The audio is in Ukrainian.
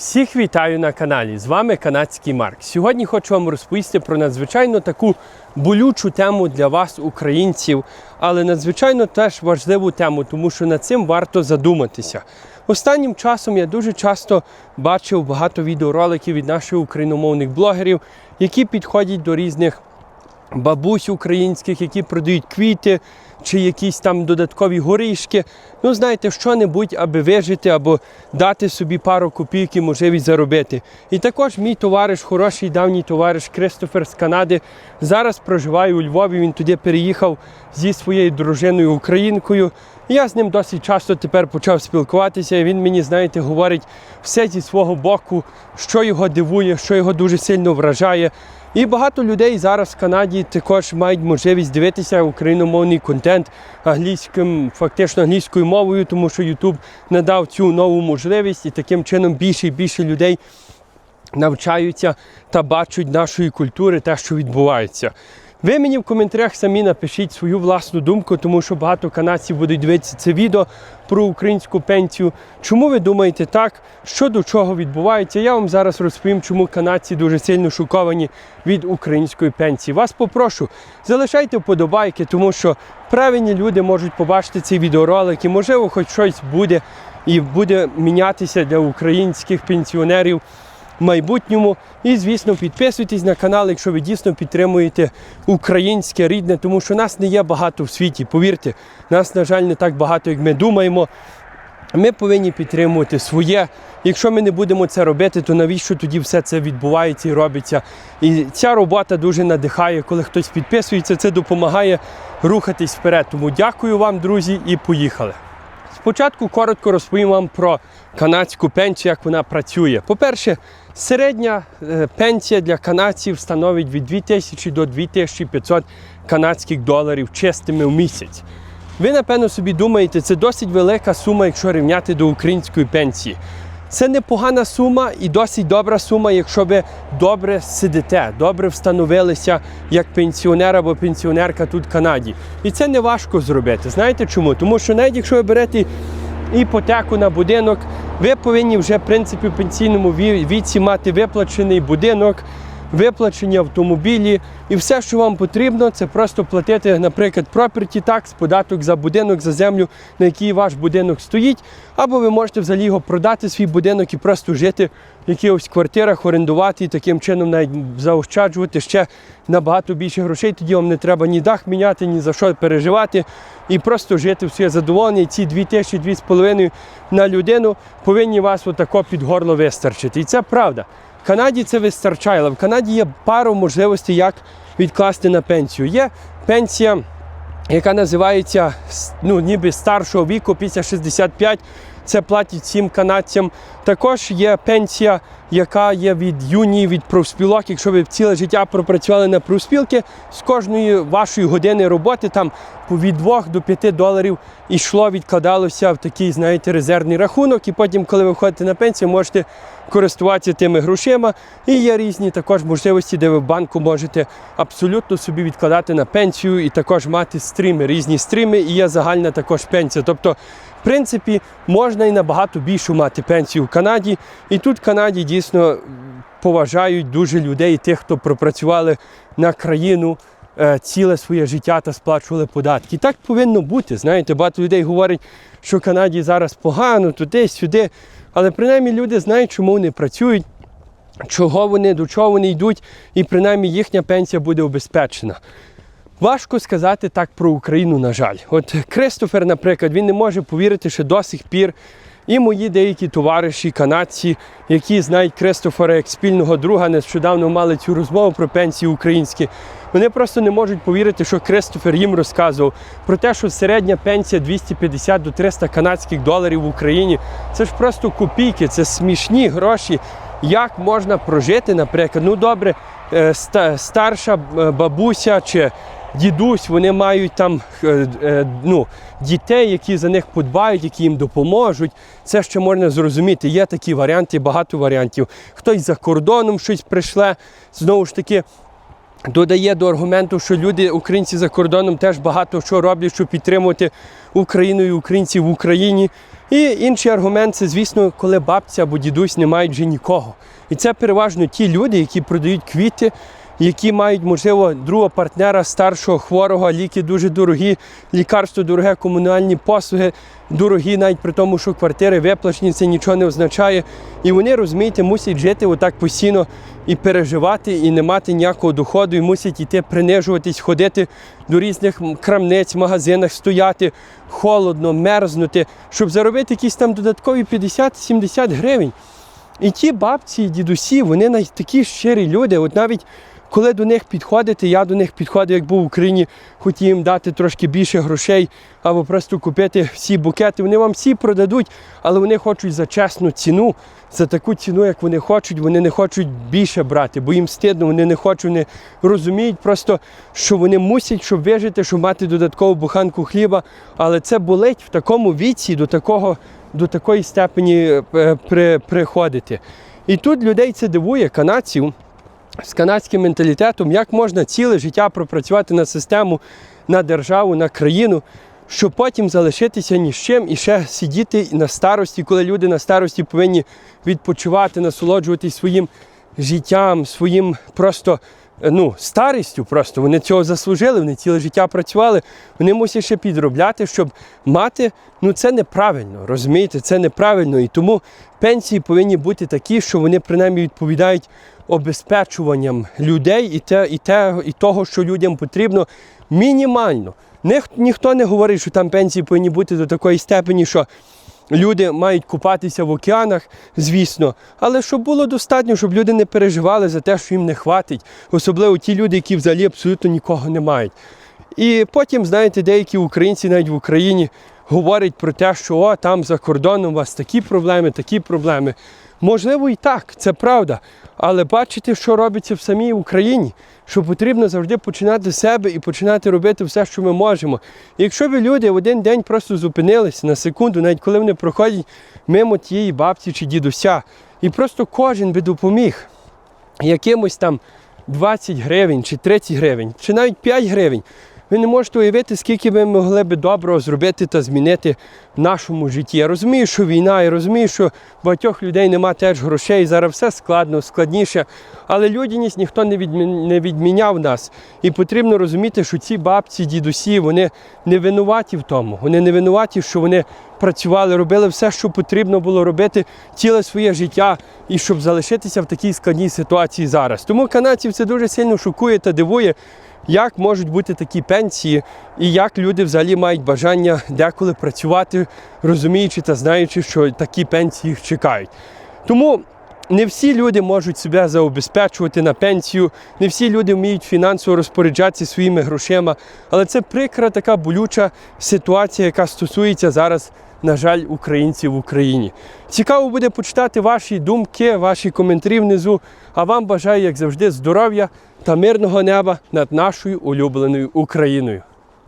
Всіх вітаю на каналі. З вами канадський Марк. Сьогодні хочу вам розповісти про надзвичайно таку болючу тему для вас, українців, але надзвичайно теж важливу тему, тому що над цим варто задуматися. Останнім часом я дуже часто бачив багато відеороликів від наших україномовних блогерів, які підходять до різних бабусь українських, які продають квіти чи якісь там додаткові горішки. Ну, знаєте, що-небудь, аби вижити або дати собі пару копійок і можливість заробити. І також мій товариш, хороший давній товариш Кристофер з Канади, зараз проживає у Львові. Він туди переїхав зі своєю дружиною українкою. Я з ним досить часто тепер почав спілкуватися. і Він мені, знаєте, говорить все зі свого боку, що його дивує, що його дуже сильно вражає. І багато людей зараз в Канаді також мають можливість дивитися україномовний контент англійським, фактично англійською мовою, тому що YouTube надав цю нову можливість, і таким чином більше і більше людей навчаються та бачать нашої культури, те, що відбувається. Ви мені в коментарях самі напишіть свою власну думку, тому що багато канадців будуть дивитися це відео про українську пенсію. Чому ви думаєте так? Що до чого відбувається? Я вам зараз розповім, чому канадці дуже сильно шоковані від української пенсії. Вас попрошу, залишайте вподобайки, тому що правильні люди можуть побачити цей відеоролик і, можливо, хоч щось буде і буде мінятися для українських пенсіонерів майбутньому. І, звісно, підписуйтесь на канал, якщо ви дійсно підтримуєте українське рідне, тому що нас не є багато в світі. Повірте, нас, на жаль, не так багато, як ми думаємо. Ми повинні підтримувати своє. Якщо ми не будемо це робити, то навіщо тоді все це відбувається і робиться? І ця робота дуже надихає, коли хтось підписується, це допомагає рухатись вперед. Тому дякую вам, друзі, і поїхали. Спочатку коротко розповім вам про канадську пенсію, як вона працює. По-перше, середня е, пенсія для канадців становить від 2000 до 2500 канадських доларів чистими в місяць. Ви, напевно, собі думаєте, це досить велика сума, якщо рівняти до української пенсії. Це непогана сума і досить добра сума, якщо ви добре сидите, добре встановилися як пенсіонер або пенсіонерка тут в Канаді. І це не важко зробити. Знаєте чому? Тому що навіть якщо ви берете іпотеку на будинок, ви повинні вже в принципі в пенсійному віці мати виплачений будинок, виплачені автомобілі, і все, що вам потрібно, це просто платити, наприклад, property tax, податок за будинок, за землю, на якій ваш будинок стоїть. Або ви можете взагалі його продати свій будинок і просто жити в якихось квартирах, орендувати і таким чином навіть заощаджувати ще набагато більше грошей. Тоді вам не треба ні дах міняти, ні за що переживати. І просто жити в своє задоволення. І ці 2 тисячі, 2,5 на людину повинні вас отако під горло вистачити. І це правда. В Канаді це вистачає, але в Канаді є пару можливостей, як відкласти на пенсію. Є пенсія, яка називається ну, ніби старшого віку після 65. Це платять всім канадцям. Також є пенсія, яка є від юні, від профспілок. Якщо ви ціле життя пропрацювали на профспілки, з кожної вашої години роботи там від 2 до 5 доларів йшло, відкладалося в такий, знаєте, резервний рахунок. І потім, коли ви виходите на пенсію, можете користуватися тими грошима. І є різні також можливості, де ви в банку можете абсолютно собі відкладати на пенсію і також мати стріми, різні стріми, і є загальна також пенсія. Тобто, в принципі, можна і набагато більшу мати пенсію в Канаді. І тут в Канаді дійсно поважають дуже людей, тих, хто пропрацювали на країну е, ціле своє життя та сплачували податки. Так повинно бути. Знаєте, багато людей говорять, що в Канаді зараз погано, туди, сюди. Але принаймні люди знають, чому вони працюють, чого вони, до чого вони йдуть, і принаймні їхня пенсія буде обезпечена. Важко сказати так про Україну, на жаль. От Кристофер, наприклад, він не може повірити, що до сих пір і мої деякі товариші, канадці, які знають Кристофера як спільного друга, нещодавно мали цю розмову про пенсії українські. Вони просто не можуть повірити, що Кристофер їм розказував про те, що середня пенсія 250 до 300 канадських доларів в Україні. Це ж просто копійки, це смішні гроші. Як можна прожити, наприклад, ну добре, е, старша е, бабуся чи дідусь, вони мають там е, е, ну, дітей, які за них подбають, які їм допоможуть. Це ще можна зрозуміти. Є такі варіанти, багато варіантів. Хтось за кордоном щось прийшле. Знову ж таки, додає до аргументу, що люди, українці за кордоном, теж багато що роблять, щоб підтримувати Україну і українців в Україні. І інший аргумент це, звісно, коли бабця або дідусь не мають вже нікого. І це переважно ті люди, які продають квіти, які мають, можливо, другого партнера, старшого, хворого, ліки дуже дорогі, лікарство дороге, комунальні послуги дорогі, навіть при тому, що квартири виплачені, це нічого не означає. І вони, розумієте, мусять жити отак постійно і переживати, і не мати ніякого доходу, і мусять іти принижуватись, ходити до різних крамниць, магазинах, стояти холодно, мерзнути, щоб заробити якісь там додаткові 50-70 гривень. І ті бабці, і дідусі, вони такі щирі люди. От навіть коли до них підходите, я до них підходив, як був в Україні, хотів їм дати трошки більше грошей або просто купити всі букети. Вони вам всі продадуть, але вони хочуть за чесну ціну, за таку ціну, як вони хочуть. Вони не хочуть більше брати, бо їм стидно, вони не хочуть, вони розуміють просто, що вони мусять, щоб вижити, щоб мати додаткову буханку хліба. Але це болить в такому віці до такого до такої степені е, при, приходити. І тут людей це дивує, канадців з канадським менталітетом, як можна ціле життя пропрацювати на систему, на державу, на країну, щоб потім залишитися ні з чим і ще сидіти на старості, коли люди на старості повинні відпочивати, насолоджуватись своїм життям, своїм просто ну, старістю. Просто вони цього заслужили, вони ціле життя працювали. Вони мусять ще підробляти, щоб мати. Ну це неправильно, розумієте, це неправильно. І тому пенсії повинні бути такі, що вони принаймні відповідають обезпечуванням людей і те, і те, і того, що людям потрібно, мінімально. Ніх- ніхто не говорить, що там пенсії повинні бути до такої степені, що люди мають купатися в океанах, звісно, але щоб було достатньо, щоб люди не переживали за те, що їм не хватить, особливо ті люди, які взагалі абсолютно нікого не мають. І потім, знаєте, деякі українці навіть в Україні говорять про те, що о, там за кордоном у вас такі проблеми, такі проблеми. Можливо, і так, це правда. Але бачите, що робиться в самій Україні, що потрібно завжди починати з себе і починати робити все, що ми можемо. І якщо б люди в один день просто зупинилися на секунду, навіть коли вони проходять мимо тієї бабці чи дідуся, і просто кожен би допоміг якимось там 20 гривень чи 30 гривень, чи навіть 5 гривень. Ви не можете уявити, скільки ви могли би доброго зробити та змінити в нашому житті. Я розумію, що війна, я розумію, що багатьох людей немає теж грошей, зараз все складно, складніше. Але людяність ніхто не, не відміняв нас. І потрібно розуміти, що ці бабці, дідусі, вони не винуваті в тому. Вони не винуваті, що вони працювали, робили все, що потрібно було робити ціле своє життя, і щоб залишитися в такій складній ситуації зараз. Тому канадців це дуже сильно шокує та дивує, як можуть бути такі пенсії, і як люди взагалі мають бажання деколи працювати, розуміючи та знаючи, що такі пенсії їх чекають. Тому не всі люди можуть себе заобезпечувати на пенсію, не всі люди вміють фінансово розпоряджатися своїми грошима, але це прикра така болюча ситуація, яка стосується зараз, на жаль, українців в Україні. Цікаво буде почитати ваші думки, ваші коментарі внизу. А вам бажаю, як завжди, здоров'я та мирного неба над нашою улюбленою Україною.